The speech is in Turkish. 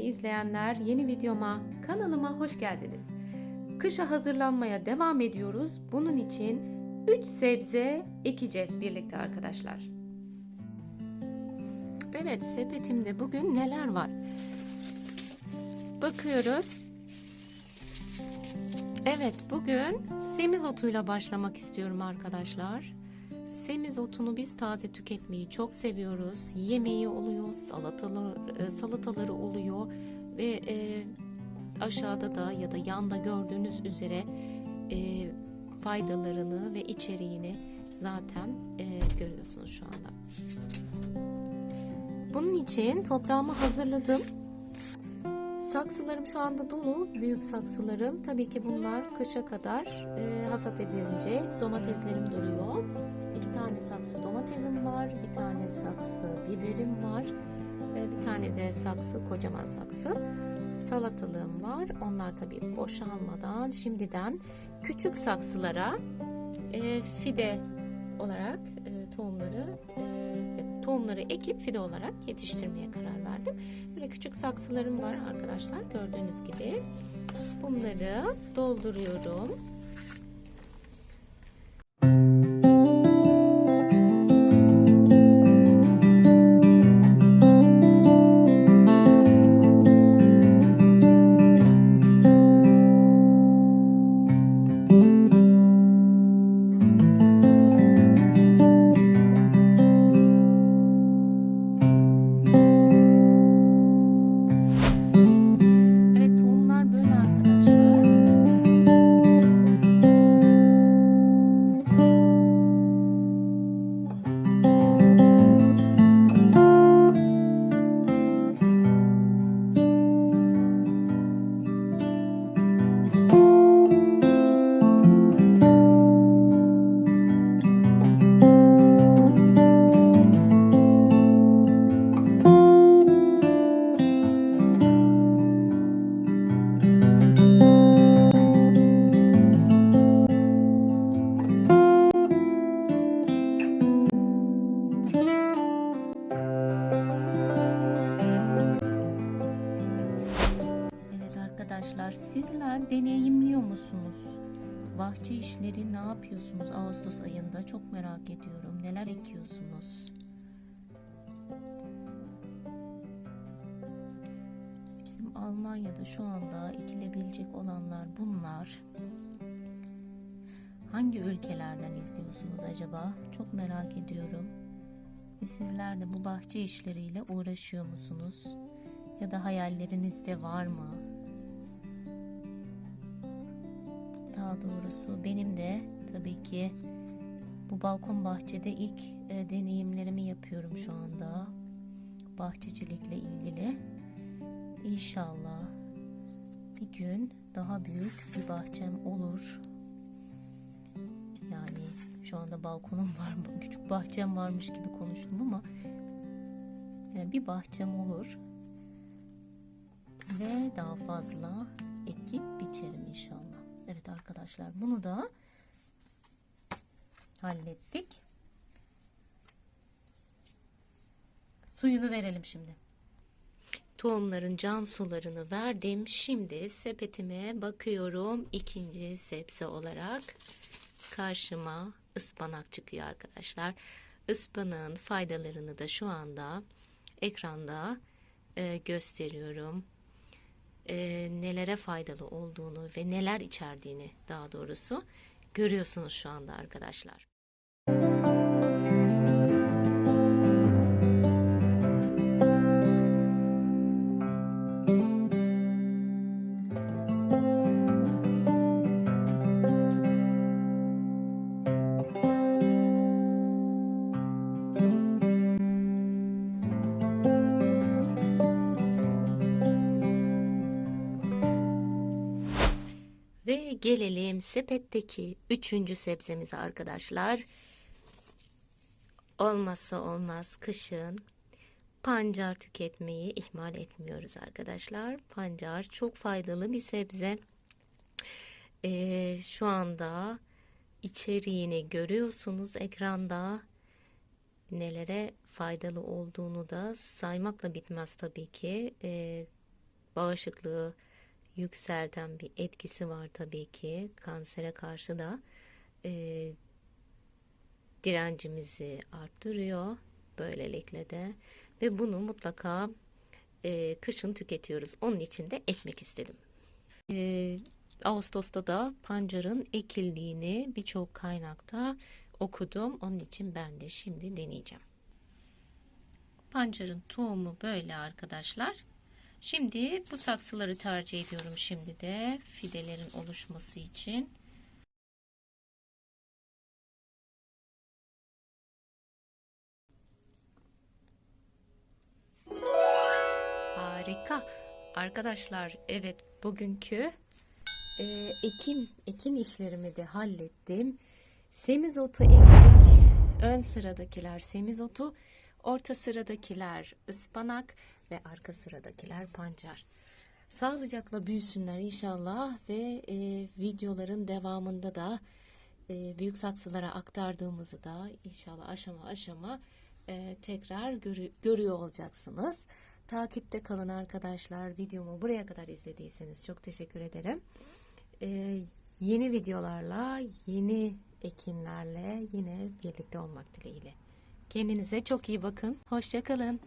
izleyenler, yeni videoma, kanalıma hoş geldiniz. Kışa hazırlanmaya devam ediyoruz. Bunun için 3 sebze ekeceğiz birlikte arkadaşlar. Evet, sepetimde bugün neler var? Bakıyoruz. Evet, bugün semizotuyla başlamak istiyorum arkadaşlar. Semizotunu biz taze tüketmeyi çok seviyoruz. Yemeği oluyor, salatalar, salataları oluyor ve e, aşağıda da ya da yanda gördüğünüz üzere e, faydalarını ve içeriğini zaten e, görüyorsunuz şu anda. Bunun için toprağımı hazırladım. Saksılarım şu anda dolu. Büyük saksılarım. Tabii ki bunlar kışa kadar e, hasat edilecek. Domateslerim duruyor. İki tane saksı domatesim var. Bir tane saksı biberim var. E, bir tane de saksı kocaman saksı. Salatalığım var. Onlar tabii boşalmadan şimdiden küçük saksılara e, fide olarak e, tohumları e, tohumları ekip fide olarak yetiştirmeye karar verdim. Böyle küçük saksılarım var arkadaşlar gördüğünüz gibi. Bunları dolduruyorum. Arkadaşlar sizler deneyimliyor musunuz? Bahçe işleri ne yapıyorsunuz Ağustos ayında? Çok merak ediyorum. Neler ekiyorsunuz? Bizim Almanya'da şu anda ekilebilecek olanlar bunlar. Hangi ülkelerden izliyorsunuz acaba? Çok merak ediyorum. Ve sizler de bu bahçe işleriyle uğraşıyor musunuz? Ya da hayallerinizde var mı? Daha doğrusu benim de tabii ki bu balkon bahçede ilk e, deneyimlerimi yapıyorum şu anda. Bahçecilikle ilgili. İnşallah bir gün daha büyük bir bahçem olur. Yani şu anda balkonum var, küçük bahçem varmış gibi konuştum ama yani bir bahçem olur ve daha fazla. Evet arkadaşlar bunu da hallettik. Suyunu verelim şimdi. Tohumların can sularını verdim. Şimdi sepetime bakıyorum. İkinci sebze olarak karşıma ıspanak çıkıyor arkadaşlar. Ispanağın faydalarını da şu anda ekranda e, gösteriyorum. E, nelere faydalı olduğunu ve neler içerdiğini daha doğrusu görüyorsunuz şu anda arkadaşlar. Gelelim sepetteki üçüncü sebzemize arkadaşlar. Olmazsa olmaz kışın pancar tüketmeyi ihmal etmiyoruz arkadaşlar. Pancar çok faydalı bir sebze. Ee, şu anda içeriğini görüyorsunuz ekranda. Nelere faydalı olduğunu da saymakla bitmez tabii ki. Ee, bağışıklığı yükselten bir etkisi var tabii ki. Kansere karşı da e, direncimizi arttırıyor böylelikle de ve bunu mutlaka e, kışın tüketiyoruz. Onun için de ekmek istedim. E, Ağustos'ta da pancarın ekildiğini birçok kaynakta okudum. Onun için ben de şimdi deneyeceğim. Pancarın tohumu böyle arkadaşlar. Şimdi bu saksıları tercih ediyorum şimdi de fidelerin oluşması için. Harika. Arkadaşlar evet bugünkü e, ekim ekin işlerimi de hallettim. Semizotu ektik. Ön sıradakiler semizotu, orta sıradakiler ıspanak ve arka sıradakiler pancar. Sağlıcakla büyüsünler inşallah ve e, videoların devamında da e, büyük saksılara aktardığımızı da inşallah aşama aşama e, tekrar görü- görüyor olacaksınız. Takipte kalın arkadaşlar. Videomu buraya kadar izlediyseniz çok teşekkür ederim. E, yeni videolarla, yeni ekinlerle yine birlikte olmak dileğiyle. Kendinize çok iyi bakın. Hoşçakalın.